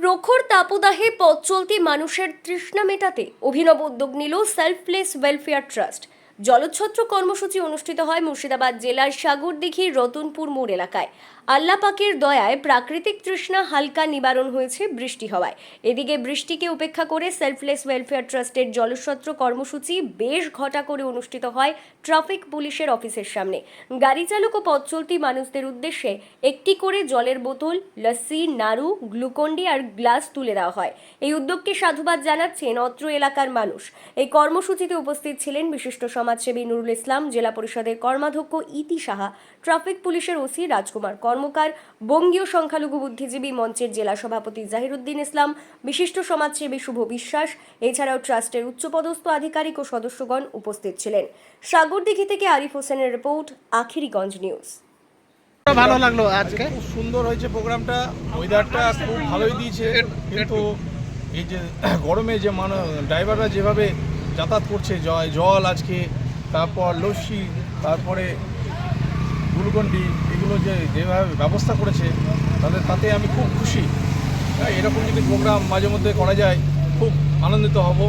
প্রখর তাপদাহে পথ চলতি মানুষের তৃষ্ণা মেটাতে অভিনব উদ্যোগ নিল সেলফলেস ওয়েলফেয়ার ট্রাস্ট জলছত্র কর্মসূচি অনুষ্ঠিত হয় মুর্শিদাবাদ জেলার সাগরদিঘির রতনপুর মোড় এলাকায়। আল্লাপাকের দয়ায় প্রাকৃতিক তৃষ্ণা হালকা নিবারণ হয়েছে বৃষ্টি হওয়ায়। এদিকে বৃষ্টিকে উপেক্ষা করে সেলফলেস ওয়েলফেয়ার ট্রাস্টের জলছত্র কর্মসূচি বেশ ঘটা করে অনুষ্ঠিত হয় ট্রাফিক পুলিশের অফিসের সামনে। গাড়ি চালক ও পথ চলতি মানুষদের উদ্দেশ্যে একটি করে জলের বোতল, লস্যি, নাড়ু, গ্লুকন্ডি আর গ্লাস তুলে দেওয়া হয়। এই উদ্যোগকে সাধুবাদ জানাচ্ছেন অত্র এলাকার মানুষ। এই কর্মসূচিতে উপস্থিত ছিলেন বিশিষ্ট সমাজসেবী নুরুল ইসলাম জেলা পরিষদের কর্মাধ্যক্ষ ইতি সাহা ট্রাফিক পুলিশের ওসি রাজকুমার কর্মকার বঙ্গীয় সংখ্যালঘু বুদ্ধিজীবী মঞ্চের জেলা সভাপতি জাহিরুদ্দিন ইসলাম বিশিষ্ট সমাজসেবী শুভ বিশ্বাস এছাড়াও ট্রাস্টের উচ্চপদস্থ আধিকারিক ও সদস্যগণ উপস্থিত ছিলেন। সাগরদিঘি থেকে আরিফ হোসেনের রিপোর্ট আখিরিগঞ্জ নিউজ। ভালো লাগল আজকে। খুব সুন্দর হয়েছে প্রোগ্রামটা। ওয়েদারটা খুব ভালোই দিয়েছে। কিন্তু এই যে গরমে যে মানুষ ড্রাইভাররা যেভাবে যাতায়াত করছে জয় জল আজকে তারপর লস্যি তারপরে গুলকন্ডি এগুলো যে যেভাবে ব্যবস্থা করেছে তাদের তাতে আমি খুব খুশি। হ্যাঁ, এরকম যদি প্রোগ্রাম মাঝে মধ্যে করা যায় খুব আনন্দিত হব।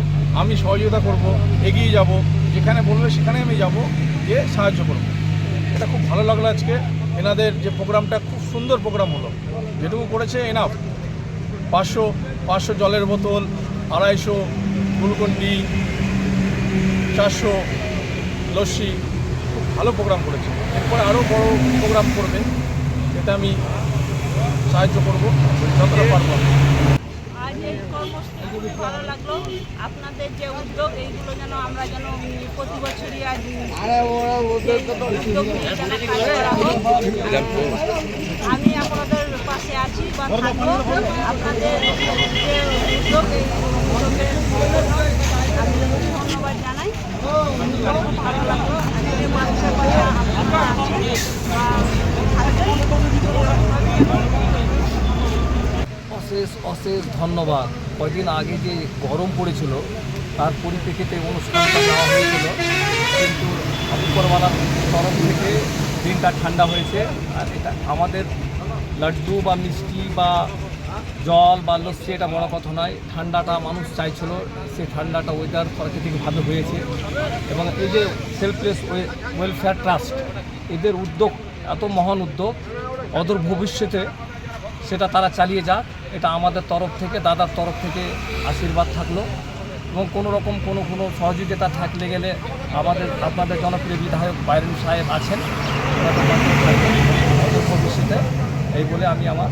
আমি সহযোগিতা করব এগিয়ে যাব। যেখানে বলবে সেখানে আমি যাব গিয়ে সাহায্য করব। এটা খুব ভালো লাগল আজকে। এনাদের যে প্রোগ্রামটা খুব সুন্দর প্রোগ্রাম হলো। যেটুকু করেছে এনাফ পাঁচশো পাঁচশো জলের বোতল আড়াইশো গুলকন্ডি চারশো লস্যি, খুব ভালো প্রোগ্রাম করেছে। এরপরে আরও বড় প্রোগ্রাম করবে এতে আমি সাহায্য করব, যতটা পারব খুবই ভালো লাগল। আপনাদের যে উদ্যোগ, এইগুলো যেন আমরা যেন। আমি আপনাদের পাশে আছি বা থাকব। আপনাদের উদ্যোগ, এই উদ্যোগের জন্য আমি ধন্যবাদ জানাই খুব ভালো লাগল আজকে মানুষের কথা আপনারা আছেন বা থাকবেন অশেষ ধন্যবাদ। কয়েকদিন আগে যে গরম পড়েছিল, তার পরিপ্রেক্ষিতে অনুষ্ঠানটা নেওয়া হয়েছিল। কিন্তু উপরওয়ালার তরফ থেকে দিনটা ঠান্ডা হয়েছে। আর এটা আমাদের লাড্ডু বা মিষ্টি বা জল বা লস্যি, এটা বড় কথা নয়, ঠান্ডাটা মানুষ চাইছিল। সেই ঠান্ডাটা ওয়েদার প্রাকৃতিকভাবে হয়েছে। এবং এই যে সেলফলেস ওয়েলফেয়ার ট্রাস্ট এদের উদ্যোগ এত মহান উদ্যোগ, অদূর ভবিষ্যতে সেটা তারা চালিয়ে যাক। এটা আমাদের তরফ থেকে, দাদার তরফ থেকে আশীর্বাদ থাকল এবং কোনো রকম কোনো কোনো সহযোগিতা থাকলে গেলে আমাদের, আপনাদের জনপ্রিয় বিধায়ক বাইরুল সাহেব আছেন। ভবিষ্যতে এই বলে আমি আমার